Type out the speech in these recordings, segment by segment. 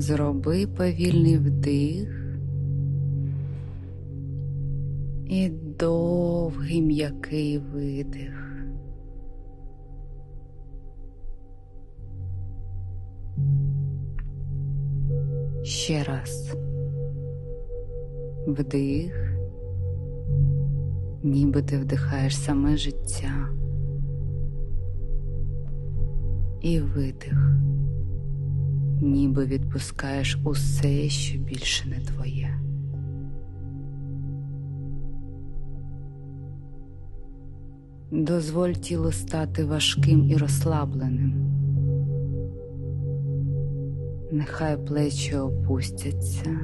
Зроби повільний вдих і довгий м'який видих. Ще раз. Вдих, ніби ти вдихаєш саме життя. І видих ніби відпускаєш усе, що більше не твоє. Дозволь тілу стати важким і розслабленим. Нехай плечі опустяться,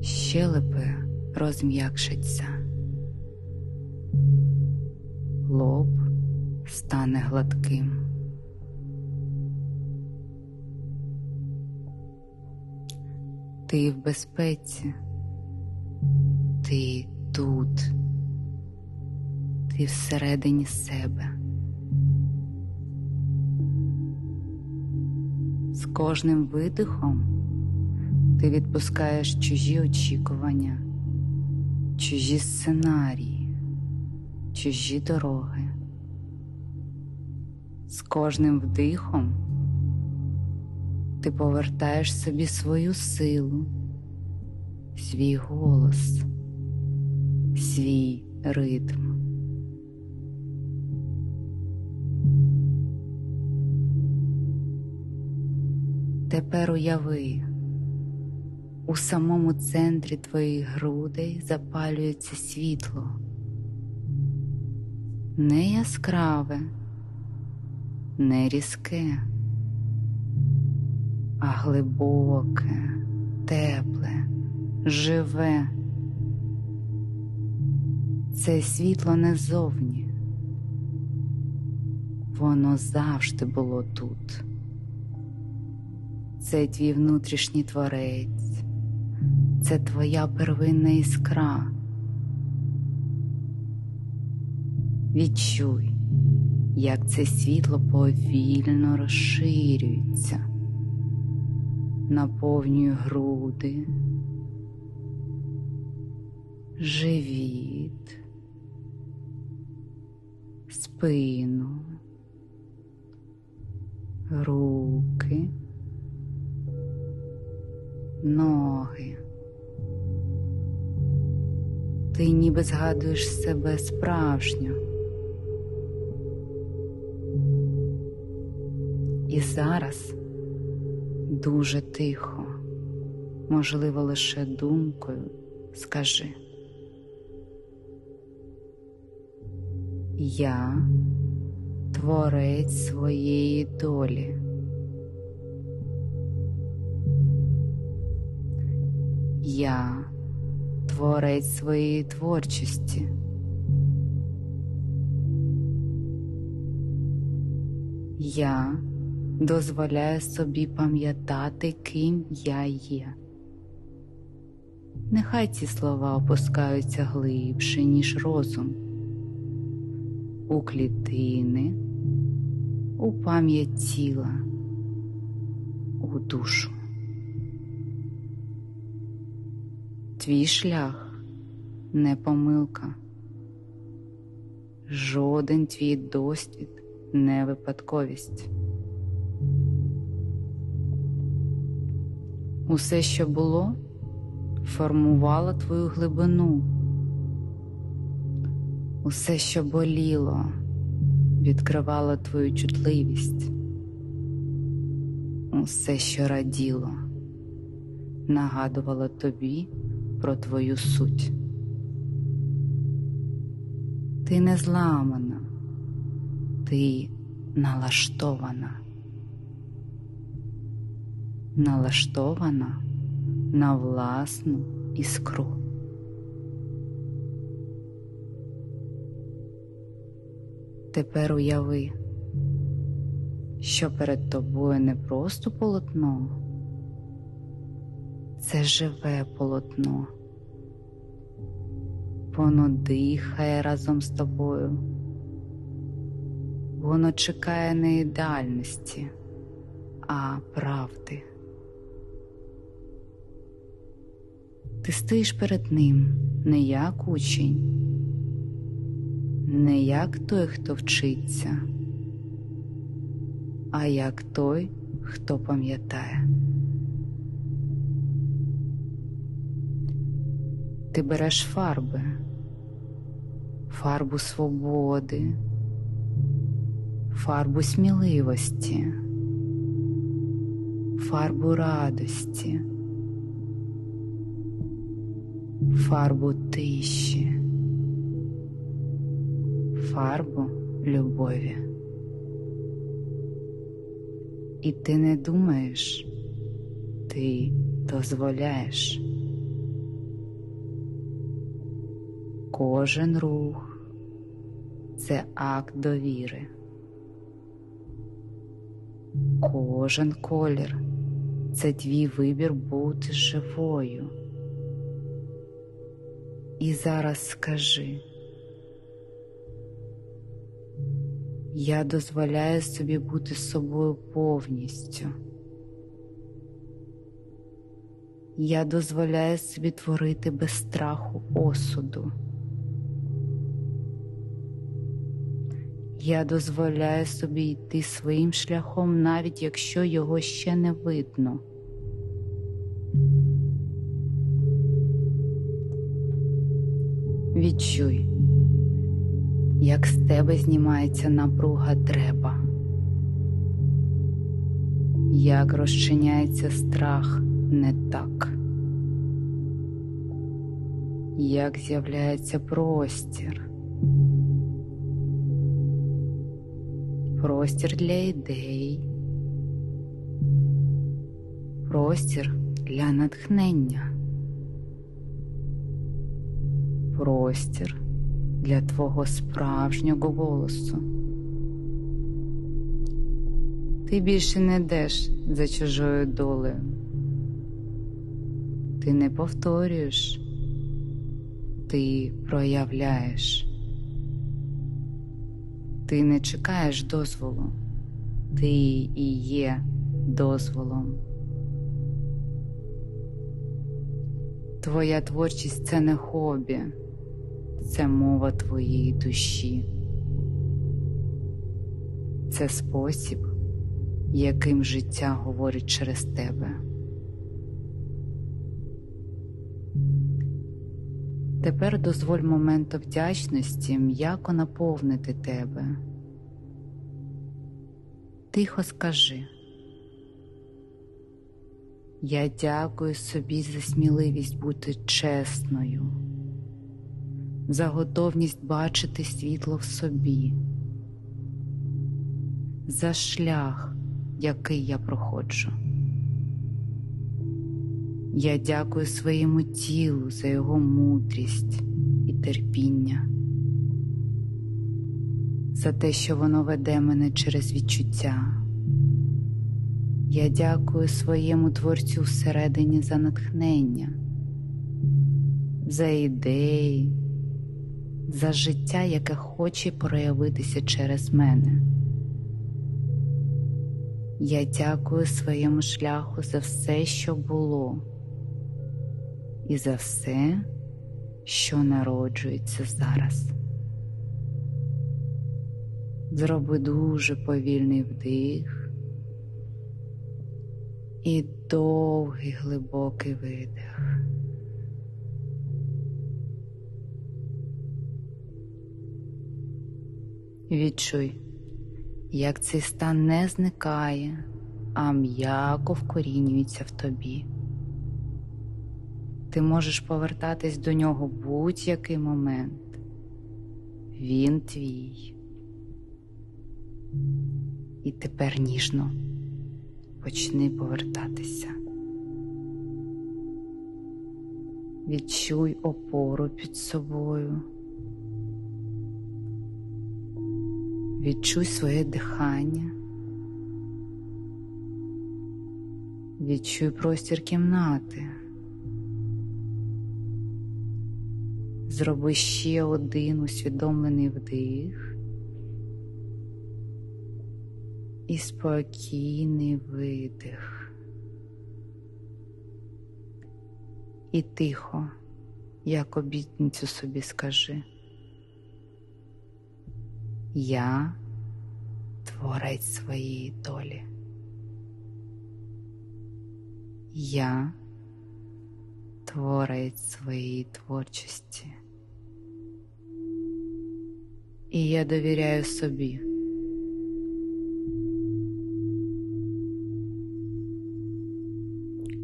щелепи розм'якшаться, лоб стане гладким. Ти в безпеці, ти тут, ти всередині себе. З кожним видихом ти відпускаєш чужі очікування, чужі сценарії, чужі дороги. З кожним вдихом ти повертаєш собі свою силу, свій голос, свій ритм. Тепер уяви, у самому центрі твоїх грудей запалюється світло, не яскраве, не різке а глибоке, тепле, живе. Це світло не зовні, воно завжди було тут. Це твій внутрішній творець, це твоя первинна іскра. Відчуй, як це світло повільно розширюється наповнює груди, живіт, спину, руки, ноги. Ти ніби згадуєш себе справжньо. І зараз дуже тихо, можливо, лише думкою скажи. Я творець своєї долі. Я творець своєї творчості. Я дозволяю собі пам'ятати, ким я є. Нехай ці слова опускаються глибше, ніж розум, у клітини, у пам'ять тіла, у душу. Твій шлях не помилка, жоден твій досвід не випадковість. Усе, що було, формувало твою глибину. Усе, що боліло, відкривало твою чутливість. Усе, що раділо, нагадувало тобі про твою суть. Ти не зламана, ти налаштована налаштована на власну іскру. Тепер уяви, що перед тобою не просто полотно, це живе полотно. Воно дихає разом з тобою, воно чекає не ідеальності а правди. Ти стоїш перед ним не як учень, не як той, хто вчиться, а як той, хто пам'ятає. Ти береш фарби, фарбу свободи, фарбу сміливості, фарбу радості, фарбу тиші, фарбу любові. І ти не думаєш, ти дозволяєш. Кожен рух це акт довіри. Кожен колір це твій вибір бути живою. І зараз скажи, я дозволяю собі бути собою повністю. Я дозволяю собі творити без страху осуду. Я дозволяю собі йти своїм шляхом, навіть якщо його ще не видно. Відчуй, як з тебе знімається напруга треба, як розчиняється страх не так, як з'являється простір. простір для ідей, простір для натхнення, простір для твого справжнього голосу. Ти більше не йдеш за чужою долею. Ти не повторюєш, ти проявляєш. Ти не чекаєш дозволу, ти і є дозволом. Твоя творчість це не хобі, це мова твоєї душі, це спосіб, яким життя говорить через тебе. Тепер дозволь моменту вдячності м'яко наповнити тебе. Тихо скажи. Я дякую собі за сміливість бути чесною, за готовність бачити світло в собі, за шлях, який я проходжу. Я дякую своєму тілу за його мудрість і терпіння, за те, що воно веде мене через відчуття. Я дякую своєму творцю всередині за натхнення, за ідеї, за життя, яке хоче проявитися через мене. Я дякую своєму шляху за все, що було і за все, що народжується зараз. Зроби дуже повільний вдих і довгий глибокий видих. Відчуй, як цей стан не зникає, а м'яко вкорінюється в тобі. Ти можеш повертатись до нього будь-який момент. Він твій. І тепер ніжно почни повертатися. Відчуй опору під собою. Відчуй своє дихання. Відчуй простір кімнати. Зроби ще один усвідомлений вдих і спокійний видих. І тихо, як обітницю собі скажи. Я творець своєї долі. Я творець своєї творчості. І я довіряю собі.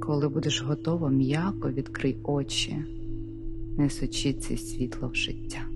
Коли будеш готова, м'яко відкрий очі, несучи це світло в життя.